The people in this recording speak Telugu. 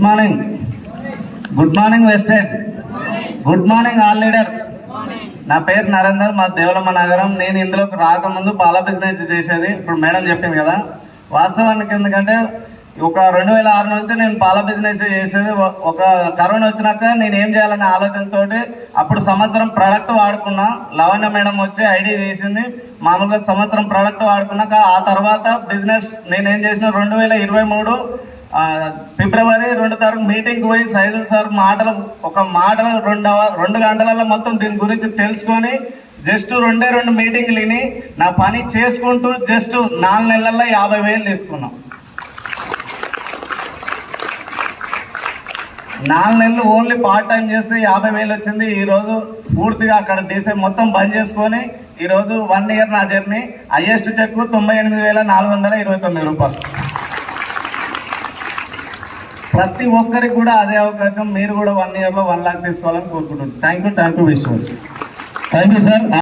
Morning good morning western good morning all leaders నా పేరు నరేందర్ మా దేవలమ్మ నగరం. నేను ఇందులోకి రాకముందు పాల బిజినెస్ చేసేది. ఇప్పుడు మేడం చెప్పింది కదా. వాస్తవానికి ఎందుకంటే ఒక రెండు వేల ఆరు నుంచి నేను పాల బిజినెస్ చేసేది. ఒక- కరోనా వచ్చినాక నేను ఏం చేయాలనే ఆలోచనతోటి అప్పుడు సంవత్సరం ప్రోడక్ట్ వాడుకున్నా. లవణ్య మేడం వచ్చి ఐడి చేసింది. మామూలుగా సంవత్సరం ప్రోడక్ట్ వాడుకున్నాక ఆ తర్వాత బిజినెస్ నేను ఏం చేసిన? రెండు వేల ఇరవై మూడు ఫిబ్రవరి రెండు తారీఖు మీటింగ్ పోయి సైదుల్ సార్ మాటలు ఒక మాటలు రెండు అవర్ రెండు గంటలలో మొత్తం దీని గురించి తెలుసుకొని జస్ట్ రెండే రెండు మీటింగ్లు విని నా పని చేసుకుంటూ జస్ట్ నాలుగు నెలల్లో యాభై వేలు తీసుకున్నాం. నాలుగు నెలలు ఓన్లీ పార్ట్ టైం చేస్తే యాభై వేలు వచ్చింది. ఈరోజు పూర్తిగా అక్కడ డీసీ మొత్తం బంద్ చేసుకొని ఈరోజు వన్ ఇయర్ నా జర్నీ. హయ్యెస్ట్ చెక్ తొంభై ఎనిమిది వేల నాలుగు వందల ఇరవై తొమ్మిది రూపాయలు. ప్రతి ఒక్కరికి కూడా అదే అవకాశం. మీరు కూడా వన్ ఇయర్లో వన్ లాక్ తీసుకోవాలని కోరుకుంటున్నాను. Thank you thank you Vishwa thank you sir